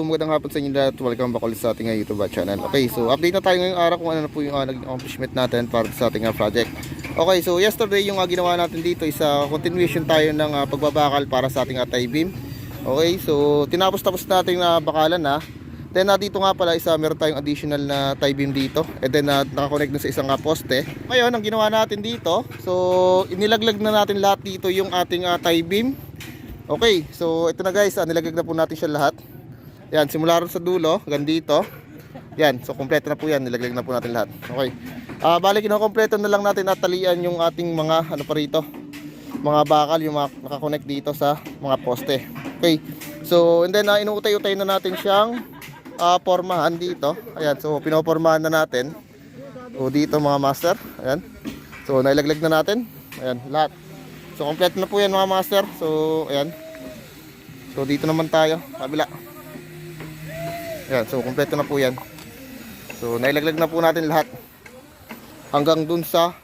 magandang hapon sa inyo lahat. Welcome back ulit sa ating uh, YouTube channel. Okay, so update na tayo ngayong araw kung ano na po yung uh, naging accomplishment natin para sa ating uh, project. Okay, so yesterday yung uh, ginawa natin dito is uh, continuation tayo ng uh, pagbabakal para sa ating uh, tie beam. Okay, so tinapos-tapos natin na bakalan na. Then uh, dito nga pala isa meron tayong additional na tie beam dito. And then uh, nakakonect na sa isang uh, poste. Ngayon, ang ginawa natin dito, so inilaglag na natin lahat dito yung ating uh, tie beam. Okay, so ito na guys, uh, nilaglag na po natin siya lahat. Yan, simula rin sa dulo, hanggang. Yan, so kompleto na po yan, nilaglag na po natin lahat. Okay. Ah, bali kinokompleto na lang natin at talian yung ating mga ano pa rito, mga bakal yung mga nakakonect dito sa mga poste. Okay. So, and then uh, inuutay-utay na natin siyang ah, pormahan dito. Ayan, so pinopormahan na natin. So, dito mga master. Ayan. So, nailaglag na natin. Ayan, lahat. So, kompleto na po yan mga master. So, ayan. So, dito naman tayo. Kabila. Ayan, so kompleto na po yan. So, nailaglag na po natin lahat. Hanggang dun sa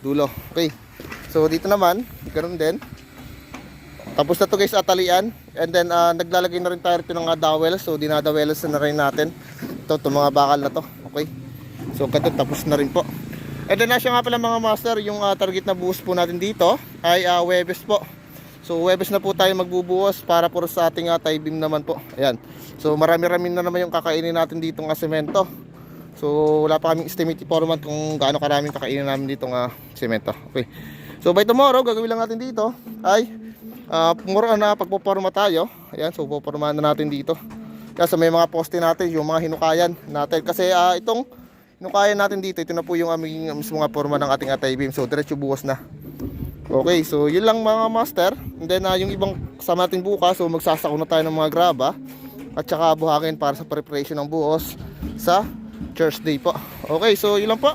dulo. Okay. So, dito naman, ganoon din. Tapos na to guys, atalian. And then, ah, naglalagay na rin tayo rito ng uh, dowel. So, dinadawelas na rin natin. Ito, itong mga bakal na to. Okay. So, ganito, tapos na rin po. And then, nasya nga pala mga master, yung ah, target na buhos po natin dito ay uh, Webes po. So, Webes na po tayo magbubuhos para po sa ating uh, tie beam naman po. Ayan. So, marami-rami na naman yung kakainin natin dito ng semento. So, wala pa kaming estimate for month kung gaano karaming kakainin namin dito ng semento. Okay. So, by tomorrow, gagawin lang natin dito ay uh, more on na pagpoporma tayo. Ayan, so popormahan na natin dito. Kasi may mga poste natin, yung mga hinukayan natin. Kasi ah, itong hinukayan natin dito, ito na po yung aming mismo nga forma ng ating atay beam. So, diretso buwas na. Okay, so yun lang mga master. And then ah, yung ibang kasama natin bukas, so magsasako na tayo ng mga graba at saka buhangin para sa preparation ng buhos sa church day po. Okay, so yun lang po.